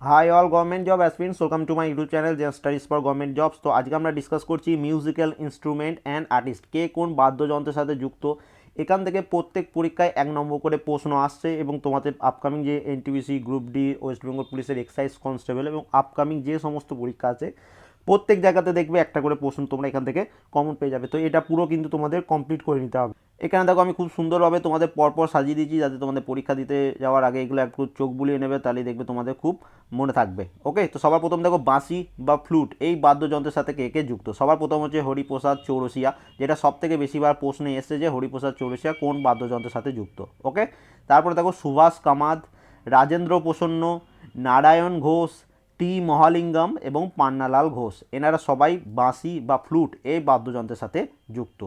Hi all government job aspirants welcome to my YouTube channel যে studies for government jobs তো আজকে আমরা discuss করছি মিউজিক্যাল ইনস্ট্রুমেন্ট অ্যান্ড আর্টিস্ট কে কোন বাদ্যযন্ত্রের সাথে যুক্ত? এখান থেকে প্রত্যেক পরীক্ষায় এক নম্বর করে প্রশ্ন আসছে এবং তোমাদের আপকামিং যে NTPC group D West Bengal পুলিশের এক্সাইজ কনস্টেবল এবং আপকামিং যে সমস্ত পরীক্ষা আছে প্রত্যেক জায়গাতে দেখবে একটা করে প্রশ্ন তোমরা এখান থেকে কমন পেয়ে যাবে। তো এটা পুরো কিন্তু তোমাদের কমপ্লিট করে নিতে হবে। এখানে দেখো আমি খুব সুন্দরভাবে তোমাদের পরপর সাজিয়ে দিয়েছি, যাতে তোমাদের পরীক্ষা দিতে যাওয়ার আগে এগুলো একটু চোখ বুলিয়ে নেবে, তাহলেই দেখবে তোমাদের খুব মনে থাকবে। ওকে তো সবার প্রথম দেখো বাঁশি বা ফ্লুট এই বাদ্যযন্ত্রের সাথে কে কে যুক্ত? সবার প্রথম হচ্ছে হরিপ্রসাদ চৌরসিয়া, যেটা সব থেকে বেশিবার প্রশ্নে এসছে যে হরিপ্রসাদ চৌরসিয়া কোন বাদ্যযন্ত্রের সাথে যুক্ত? ওকে তারপরে দেখো সুভাষ কামাদ রাজেন্দ্র প্রসন্ন, নারায়ণ ঘোষ টি মহালিঙ্গম এবং পান্নালাল ঘোষ। এনারা সবাই বাঁশি বা ফ্লুট এই বাদ্যযন্ত্রের সাথে যুক্ত।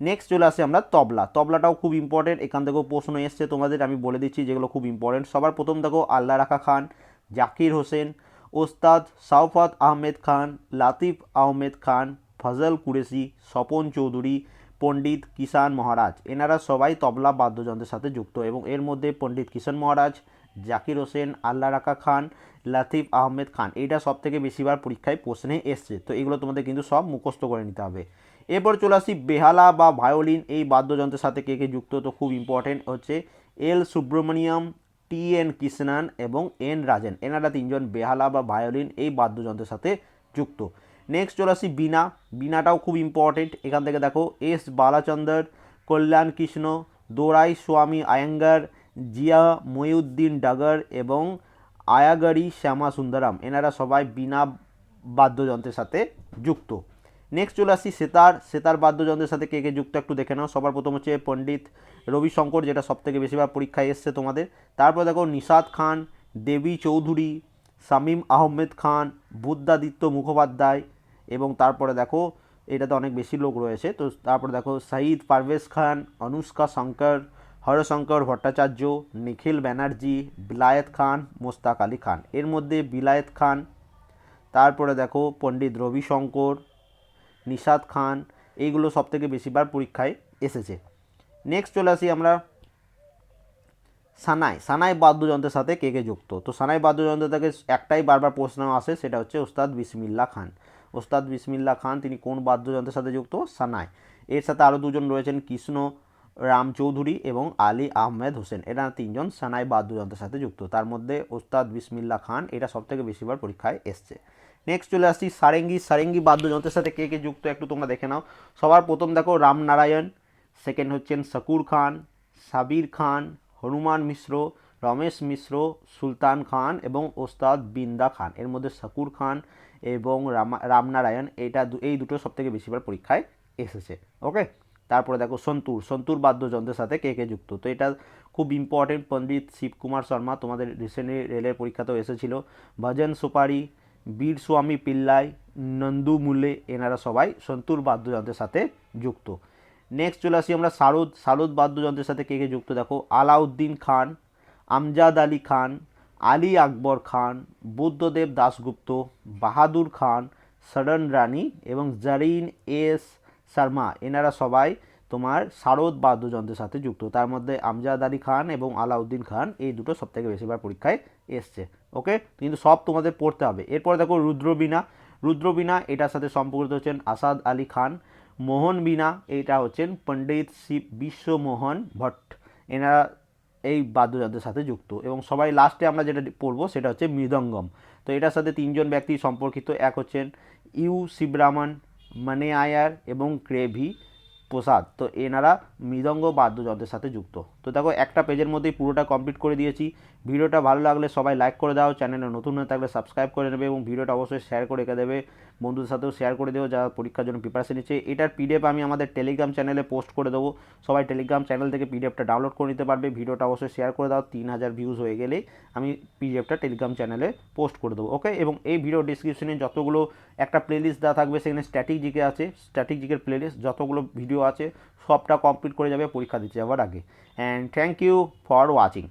নেক্সট চলে আসে আমরা তবলা। তবলাটাও খুব ইম্পর্টেন্ট এখান থেকেও প্রশ্ন এসছে তোমাদের, আমি বলে দিচ্ছি যেগুলো খুব ইম্পর্টেন্ট সবার প্রথম দেখো আল্লাহ রাখা খান, জাকির হোসেন, ওস্তাদ সাউফাত আহমেদ খান, লাতিফ আহমেদ খান, ফজল কুরেশি, স্বপন চৌধুরী, পণ্ডিত কিষান মহারাজ। এনারা সবাই তবলা বাদ্যযন্ত্রের সাথে যুক্ত এবং এর মধ্যে পণ্ডিত কিষান মহারাজ জাকির হোসেন আল্লাহ রাকা খান, লাতিফ আহমেদ খান, এইটা সব থেকে বেশিবার পরীক্ষায় প্রশ্নে এসছে। তো এগুলো তোমাদের কিন্তু সব মুখস্থ করে নিতে হবে। এরপর চলে আসি, বেহালা বা ভায়োলিন, এই বাদ্যযন্ত্রের সাথে কে কে যুক্ত, তো খুব ইম্পর্টেন্ট হচ্ছে L Subramaniam, T N Krishnan এবং এন রাজেন। এনারা তিনজন বেহালা বা ভায়োলিন এই বাদ্যযন্ত্রের সাথে যুক্ত। নেক্সট চলে আসি বিনা বিনাটাও খুব ইম্পর্টেন্ট এখান থেকে দেখো, এস বালাচন্দর, কল্যাণ কৃষ্ণ দোরাই স্বামী আয়াঙ্গার জিয়া মহিউদ্দিন ডাগর এবং আয়াগারি শ্যামা সুন্দরাম এনারা সবাই বিনা বাদ্যযন্ত্রের সাথে যুক্ত। নেক্সট চলে আসি সেতার। সেতার বাদ্যযন্ত্রের সাথে কে কে যুক্ত একটু দেখে নাও। সবার প্রথম হচ্ছে পণ্ডিত রবিশঙ্কর, যেটা সবথেকে বেশিরভাগ পরীক্ষায় এসছে তোমাদের। তারপর দেখো নিশাদ খান, দেবী চৌধুরী, শামীম আহমেদ খান, বুদ্ধাদিত্য মুখোপাধ্যায় এবং তারপরে দেখো এটাতে অনেক বেশি লোক রয়েছে। তো তারপরে দেখো সাঈদ পারভেজ খান, অনুষ্কা শঙ্কর হরশঙ্কর ভট্টাচার্য, নিখিল ব্যানার্জি, বিলায়েত খান, মোস্তাক আলী খান। এর মধ্যে বিলায়েত খান, তারপরে দেখো পণ্ডিত রবিশঙ্কর নিশাদ খান, এইগুলো সব থেকে বেশিবার পরীক্ষায় এসেছে। নেক্সট চলে আসি আমরা সানাই। সানাই বাদ্যযন্ত্রের সাথে কে কে যুক্ত? তো সানাই বাদ্যযন্ত্র থেকে একটাই বারবার প্রশ্ন আসে, সেটা হচ্ছে ওস্তাদ বিসমিল্লা খান। ওস্তাদ বিসমিল্লা খান, তিনি কোন বাদ্যযন্ত্রের সাথে যুক্ত? সানাই। এর সাথে আরও দুজন রয়েছেন কৃষ্ণ রাম চৌধুরী এবং আলী আহমেদ হোসেন। এরা তিনজন সানাই বাদ্যযন্ত্রের সাথে যুক্ত। তার মধ্যে ওস্তাদ বিসমিল্লা খান, এটা সবথেকে বেশিবার পরীক্ষায় এসছে। নেক্সট চলে আসছি সারেঙ্গি। সারেঙ্গি বাদ্যযন্ত্রের সাথে কে কে যুক্ত একটু তোমরা দেখে নাও। সবার প্রথম দেখো রামনারায়ণ সেকেন্ড হচ্ছেন শকুর খান, সাবির খান, হনুমান মিশ্র, রমেশ মিশ্র, সুলতান খান এবং ওস্তাদ বিন্দা খান। এর মধ্যে শকুর খান এবং রামা রামনারায়ণ এটা এই দুটো সবথেকে বেশিবার পরীক্ষায় এসেছে। ওকে তারপরে দেখো সন্তুর সন্তুর বাদ্যযন্ত্রের সাথে কে কে যুক্ত? তো এটা খুব ইম্পর্টেন্ট পণ্ডিত শিবকুমার শর্মা তোমাদের রিসেন্টলি রেলের পরীক্ষাতেও এসেছিল। ভজন সুপারি বীর স্বামী পিল্লাই, নন্দু মুলে এনারা সবাই সন্তুর বাদ্যযন্ত্রের সাথে যুক্ত। নেক্সট চলে আসি আমরা সারদ। সারদ বাদ্যযন্ত্রের সাথে কে কে যুক্ত? দেখো আলাউদ্দিন খান, আমজাদ আলী খান, আলী আকবর খান, বুদ্ধদেব দাশগুপ্ত, বাহাদুর খান সরন রানী এবং জারিন এস শর্মা এনারা সবাই তোমার শারদ বাদ্যযন্ত্রের সাথে যুক্ত। তার মধ্যে আমজাদ আলী খান এবং আলাউদ্দিন খান এই দুটো সবথেকে বেশিবার পরীক্ষায় এসছে। ওকে? কিন্তু সব তোমাদের পড়তে হবে। এরপর দেখো রুদ্রবীণা রুদ্রবীণা এটার সাথে সম্পর্কিত হচ্ছেন আসাদ আলী খান। মোহন বীণা, এটা হচ্ছেন পণ্ডিত শিব বিশ্বমোহন ভট্ট। এনারা এই বাদ্যযন্ত্রের সাথে যুক্ত। এবং সবাই লাস্টে আমরা যেটা পড়ব সেটা হচ্ছে মৃদঙ্গম। তো এটার সাথে তিনজন ব্যক্তি সম্পর্কিত। এক হচ্ছেন ইউ শিবরামন মানে আয়ার এবং ক্রেভি প্রসাদ। তো এনারা মৃদঙ্গ বাদ্যযন্ত্রের সাথে যুক্ত। তো দেখো, একটা পেজের মধ্যেই পুরোটা কমপ্লিট করে দিয়েছি। ভিডিওটা ভালো লাগলে সবাই লাইক করে দাও, চ্যানেলে নতুন হয়ে থাকলে সাবস্ক্রাইব করে নেবে এবং ভিডিওটা অবশ্যই শেয়ার করে রেখে দেবে। বন্ধুদের সাথেও শেয়ার করে দেবো যারা পরীক্ষার জন্য প্রিপারেশন নিচ্ছে। এটার পিডিএফ আমি আমাদের টেলিগ্রাম চ্যানেলে পোস্ট করে দেবো। সবাই টেলিগ্রাম চ্যানেল থেকে পিডিএফটা ডাউনলোড করে নিতে পারবে। ভিডিওটা অবশ্যই শেয়ার করে দাও, তিন হাজার ভিউজ হয়ে গেলেই আমি পিডিএফটা টেলিগ্রাম চ্যানেলে পোস্ট করে দেবো ওকে এবং এই ভিডিও ডিসক্রিপশনে যতগুলো একটা প্লেলিস্ট দেওয়া থাকবে, সেখানে স্ট্যাটিক জিকে আছে স্ট্যাটিক জিকের প্লেলিস্ট যতগুলো ভিডিও আছে, সবটা কমপ্লিট করে যাবে, পরীক্ষা দিতে যাওয়ার আগে। And thank you for watching